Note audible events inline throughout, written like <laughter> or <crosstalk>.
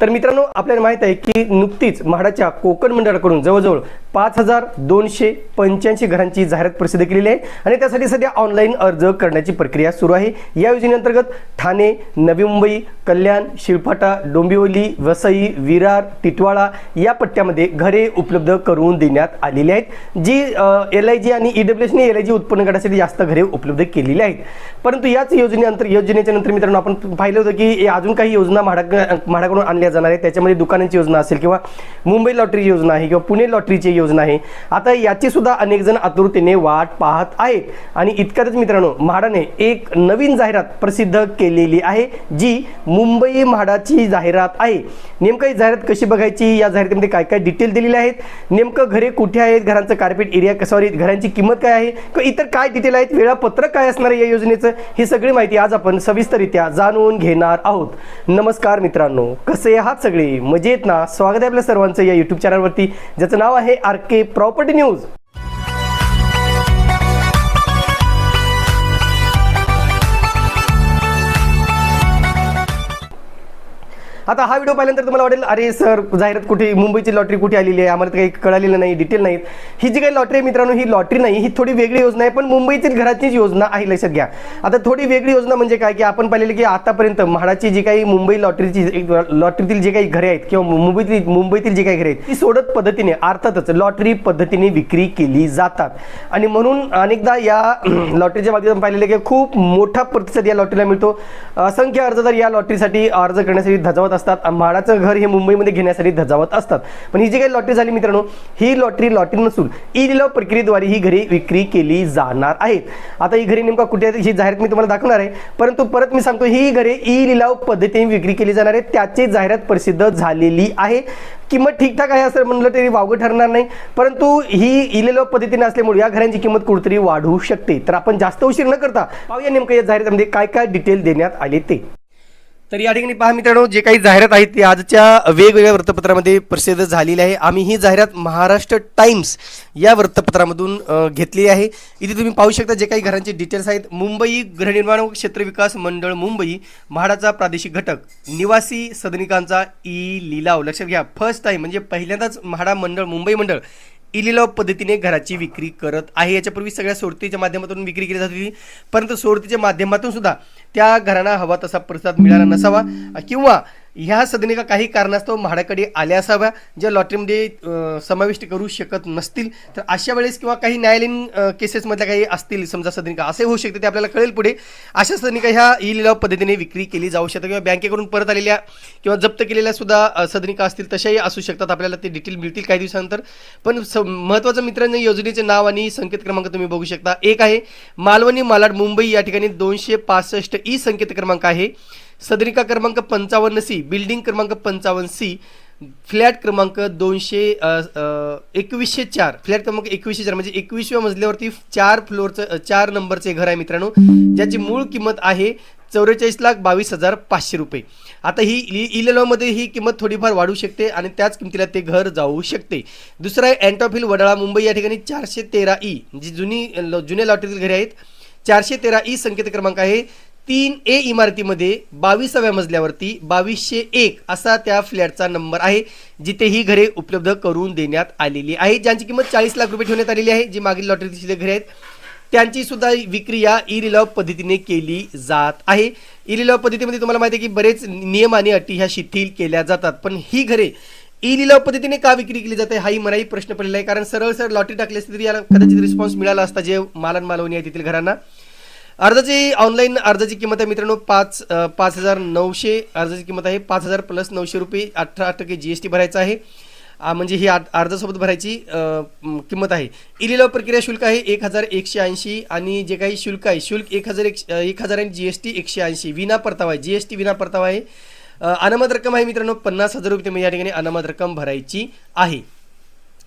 तर मित्रांनो आपल्याला माहीत आहे की नुकतीच म्हाडाच्या कोकण मंडळाकडून जवळजवळ पाच हजार दोनशे पंच्याऐंशी घरांची जाहिरात प्रसिद्ध केलेली आहे. आणि त्यासाठी सध्या ऑनलाईन अर्ज करण्याची प्रक्रिया सुरू आहे. या योजनेअंतर्गत ठाणे नवी मुंबई कल्याण शिळफाटा डोंबिवली वसई विरार टिटवाळा या पट्ट्यामध्ये घरे उपलब्ध करून देण्यात आलेली आहेत. जी एल आय जी आणि ई डब्ल्यू एसने एल आय जी उत्पन्न गटासाठी जास्त घरे उपलब्ध केलेली आहेत. परंतु याच योजनेअंतर योजनेच्या नंतर मित्रांनो आपण पाहिलं होतं की अजून काही योजना म्हाडा म्हाडाकडून आणल्या जाणार आहेत. त्याच्यामध्ये दुकानांची योजना असेल किंवा मुंबई लॉटरीची योजना आहे किंवा पुणे लॉटरीची योजना आहे आता याची सुद्धा अनेक जण आतुरतेने वाट पाहत आहेत. आणि इतक्यातच मित्रांनो म्हाडाने एक नवीन जाहिरात प्रसिद्ध केलेली आहे जी मुंबई म्हाडाची जाहिरात आहे. नेमकं ही जाहिरात कशी बघायची? या जाहिरातीमध्ये काय काय डिटेल दिलेले आहेत? नेमकं घरे कुठे आहेत? घरांचं कार्पेट एरिया सॉरी घरांची किंमत काय आहे? किंवा इतर काय डिटेल आहेत? वेळापत्रक काय असणार आहे या योजनेचं? ही सगळी माहिती आज आपण सविस्तरित्या जाणून घेणार आहोत. नमस्कार मित्रांनो कसे आहात सगळे? मजेत ना? स्वागत आहे आपल्या सर्वांचं या युट्यूब चॅनलवरती ज्याचं नाव आहे आर के प्रॉपर्टी न्यूज. आता हा व्हिडिओ पाहिल्यानंतर तुम्हाला वाटेल अरे सर जाहिरात कुठे मुंबईची लॉटरी कुठे आलेली आहे? आम्हाला तर काही कळालेलं नाही डिटेल नाहीत. ही जी काही लॉटरी आहे मित्रांनो ही लॉटरी नाही ही थोडी वेगळी योजना आहे पण मुंबईतील घराचीच योजना आहे लक्षात घ्या. आता थोडी वेगळी योजना म्हणजे काय की आपण पाहिलेलं की आतापर्यंत म्हाडाची जी काही मुंबई लॉटरीची लॉटरीतील जे काही घरे आहेत किंवा मुंबईतील मुंबईतील जे काही घरे आहेत ती सोडत पद्धतीने अर्थातच लॉटरी पद्धतीने विक्री केली जातात. आणि म्हणून अनेकदा या <clears throat> लॉटरीच्या बाबतीत पाहिलेलं की खूप मोठा प्रतिसाद या लॉटरीला मिळतो. असंख्य अर्जदार या लॉटरीसाठी अर्ज करण्यासाठी धजावत असतात. म्हाडाचं घर हे मुंबईमध्ये घेण्यासाठी धजावत असतात. पण ही जी काही लॉटरी झाली मित्रांनो ही लॉटरी लॉटरी नसून ई लिलाव प्रक्रियेद्वारे ही घरे विक्री केली जाणार आहेत. आता ही घरी नेमका कुठे ही जाहिरात मी तुम्हाला दाखवणार आहे. परंतु परत मी सांगतो ही घरे ई लिलाव पद्धतीने विक्री केली जाणार आहे त्याची जाहिरात प्रसिद्ध झालेली आहे. किंमत ठीकठाक आहे असं म्हणलं तरी वावगं ठरणार नाही. परंतु ही इलेलो पद्धतीने असल्यामुळे या घरांची किंमत कुठेतरी वाढू शकते. तर आपण जास्त उशीर न करता पाहूया नेमकं या जाहिरातीमध्ये काय काय डिटेल देण्यात आले ते. तर या ठिकाणी पहा मित्रांनो जे काही जाहिरात आहेत ती आजच्या वेगवेगळ्या वृत्तपत्रामध्ये प्रसिद्ध झालेली आहे. आम्ही ही जाहिरात महाराष्ट्र टाइम्स या वृत्तपत्रामधून घेतली आहे. इथे तुम्ही पाहू शकता जे काही घरांचे डिटेल्स आहेत. मुंबई गृहनिर्माण व क्षेत्र विकास मंडळ मुंबई म्हाडाचा प्रादेशिक घटक. निवासी सदनिकांचा ई लिलाव. लक्षात घ्या फर्स्ट टाइम म्हणजे पहिल्यांदाच म्हाडा मंडळ मुंबई मंडळ इलिलाव पद्धतीने घराची विक्री करत आहे. याच्यापूर्वी सगळ्या सोडतीच्या माध्यमातून विक्री केली जात होती. परंतु सोडतीच्या माध्यमातून सुद्धा त्या घरांना हवा तसा प्रतिसाद मिळाला नसावा किंवा ह्या सदनिका काही कारणास्तव म्हाडाकडे आल्या असाव्या. ज्या लॉटरीमध्ये समाविष्ट करू शकत नसतील तर अशा वेळेस किंवा काही न्यायालयीन केसेसमधल्या काही असतील समजा सदनिका असे होऊ शकते ते आपल्याला कळेल पुढे. अशा सदनिका ह्या ई लिलाव पद्धतीने विक्री केली जाऊ शकतात किंवा बँकेकडून परत आलेल्या किंवा जप्त केलेल्या सुद्धा सदनिका असतील तशाही असू शकतात. आपल्याला ते डिटेल मिळतील काही दिवसानंतर. पण स महत्त्वाचं मित्रांनो योजनेचे नाव आणि संकेत क्रमांक तुम्ही बघू शकता. एक आहे मालवणी मालाड मुंबई या ठिकाणी दोनशे पासष्ट ई संकेत क्रमांक आहे. सदरिका क्रमांक पंचावन्न सी बिल्डिंग क्रमांक पंचावन्न सी फ्लॅट क्रमांक दोनशे एकवीसशे चार. फ्लॅट क्रमांक एकवीसशे चार म्हणजे एकवीसव्या मजल्यावरती चार फ्लोअरचं चार नंबरचे घर आहे मित्रांनो. ज्याची मूळ किंमत आहे चौवेचाळीस लाख बावीस हजार पाचशे रुपये. आता ही इ- इलेलॉमध्ये ही किंमत थोडीफार वाढू शकते आणि त्याच किमतीला ते घर जाऊ शकते. दुसरं आहे अँटॉफिल वडाळा मुंबई. या ठिकाणी चारशे तेरा ई जी जुनी ल- जुन्या लॉटरीतील घरे आहेत. चारशे तेरा ई संकेत क्रमांक आहे. तीन ए इमारतीमध्ये बावीसाव्या मजल्यावरती बावीसशे एक असा त्या फ्लॅटचा नंबर आहे जिथे ही घरे उपलब्ध करून देण्यात आलेली आहे. ज्यांची किंमत चाळीस लाख रुपये ठेवण्यात आलेली आहे जी मागील लॉटरीतील घरे आहेत. त्यांची सुद्धा विक्री या ई लिलाव पद्धतीने केली जात आहे. ई लिलाव पद्धतीमध्ये तुम्हाला माहिती आहे की बरेच नियम आणि अटी ह्या शिथिल केल्या जातात पण ही घरे ई लिलाव पद्धतीने का विक्री केली जाते हाही मलाही प्रश्न पडलेला आहे. कारण सरळ सरळ लॉटरी टाकली असती तरी याला कदाचित रिस्पॉन्स मिळाला असता जे मालन मालवणी आहे तेथील घरांना. अर्जाची ऑनलाईन अर्जाची किंमत आहे मित्रांनो पाच पाच हजार नऊशे अर्जाची किंमत आहे पाच हजार प्लस नऊशे रुपये अठरा टक्के जी एस टी भरायचा आहे. म्हणजे ही आ अर्जासोबत भरायची किंमत आहे. इलिलाव प्रक्रिया शुल्क आहे एक हजार एकशे ऐंशी आणि जे काही शुल्क आहे शुल्क एक हजार एक एक हजार आणि जी एस टी एकशे ऐंशी. विना परतावा आहे जी एस टी विना परतावा आहे. अनामत रक्कम आहे मित्रांनो पन्नास हजार रुपये तुम्ही या ठिकाणी अनामत रक्कम भरायची आहे.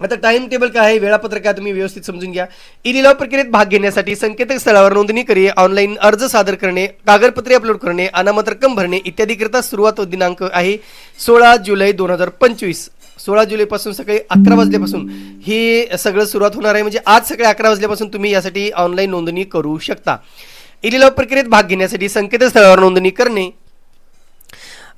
आता टाइम टेबल काय आहे? वेळापत्रक काय तुम्ही व्यवस्थित समजून घ्या. ई लिलाव प्रक्रियेत भाग घेण्यासाठी संकेतस्थळावर नोंदणी करणे ऑनलाईन अर्ज सादर करणे कागदपत्रे अपलोड करणे अनामत रक्कम भरणे इत्यादीकरिता सुरुवात दिनांक आहे सोळा जुलै दोन हजार पंचवीस. सोळा जुलैपासून सकाळी अकरा वाजल्यापासून हे सगळं सुरुवात होणार आहे. म्हणजे आज सकाळी अकरा वाजल्यापासून तुम्ही यासाठी ऑनलाईन नोंदणी करू शकता. ई लिलाव प्रक्रियेत भाग घेण्यासाठी संकेतस्थळावर नोंदणी करणे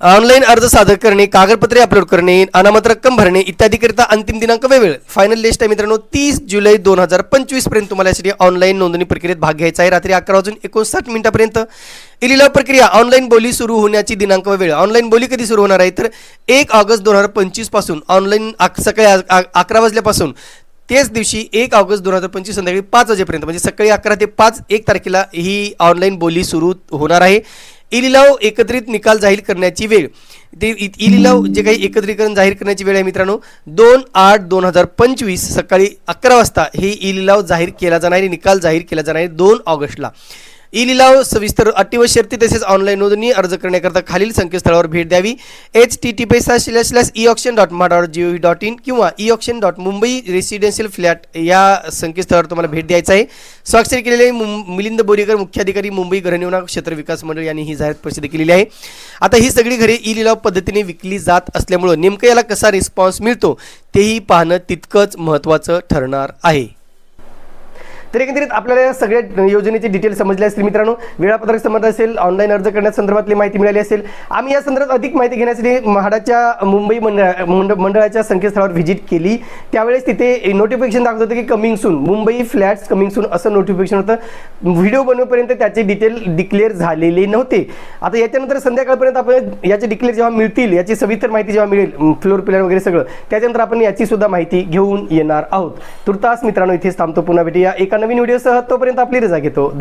ऑनलाईन अर्ज सादर करणे कागदपत्रे अपलोड करणे अनामत रक्कम भरणे इत्यादीकरिता अंतिम दिनांक वेळ फायनल लिस्ट आहे मित्रांनो तीस जुलै दोन हजार पंचवीसपर्यंत तुम्हाला यासाठी ऑनलाईन नोंदणी प्रक्रियेत भाग घ्यायचा आहे. रात्री अकरा वाजून एकोणसाठ मिनिटापर्यंत इलिलाव प्रक्रिया ऑनलाईन बोली सुरू होण्याची दिनांक व वेळ. ऑनलाईन बोली कधी सुरू होणार आहे? तर एक ऑगस्ट दोन हजार पंचवीसपासून ऑनलाईन सकाळी अकरा वाजल्यापासून तेच दिवशी एक ऑगस्ट दोन हजार पंचवीस संध्याकाळी पाच वाजेपर्यंत म्हणजे सकाळी अकरा ते पाच एक तारखेला ही ऑनलाईन बोली सुरू होणार आहे. ई लिलाव एकत्रित निकाल जाहीर करण्याची वेळ. ते ई लिलाव जे काही एकत्रीकरण जाहीर करण्याची वेळ आहे मित्रांनो दोन आठ दोन हजार पंचवीस सकाळी अकरा वाजता हे ई लिलाव जाहीर केला जाणार आहे निकाल जाहीर केला जाणार आहे दोन ऑगस्टला. ई लिलाव सविस्तर अटी व शर्ती तसेच ऑनलाईन नोंदणी अर्ज करण्याकरता खालील संकेतस्थळावर भेट द्यावी. H T T P S slash slash e option dot मा dot G O V dot in किंवा e option dot Mumbai residential flat या संकेतस्थळावर तुम्हाला भेट द्यायचं आहे. स्वाक्षरी केलेले मुं- मिलिंद बोरीकर मुख्याधिकारी मुंबई गृहनिर्माण क्षेत्र विकास मंडळ यांनी ही जाहिरात प्रसिद्ध केलेली आहे. आता ही सगळी घरे ई लिलाव पद्धतीने विकली जात असल्यामुळं नेमकं याला कसा रिस्पॉन्स मिळतो तेही पाहणं तितकंच महत्त्वाचं ठरणार आहे. तर एकंदरीत आपल्याला या सगळ्या योजनेची डिटेल समजले असतील मित्रांनो. वेळापत्रक समजलं असेल ऑनलाईन अर्ज करण्यासंदर्भातली माहिती मिळाली असेल. आम्ही या संदर्भात अधिक माहिती घेण्यासाठी म्हाडाच्या मुंबई मंडळ मंडळाच्या संकेतस्थळावर व्हिजिट केली. त्यावेळेस तिथे नोटिफिकेशन दाखवत होतं की coming soon Mumbai flats coming soon असं नोटिफिकेशन होतं. व्हिडिओ बनवपर्यंत त्याचे डिटेल डिक्लेअर झालेले नव्हते. आता याच्यानंतर संध्याकाळपर्यंत आपण याचे डिक्लेअर जेव्हा मिळतील याची सविस्तर माहिती जेव्हा मिळेल फ्लोर प्लॅन वगैरे सगळं त्याच्यानंतर आपण याची सुद्धा माहिती घेऊन येणार आहोत. तुर्तास मित्रांनो इथेच थांबतो. पुन्हा भेटूया. एका नवीन व्हिडिओसह तोपर्यंत आपली रजा घेतो. धन्यवाद.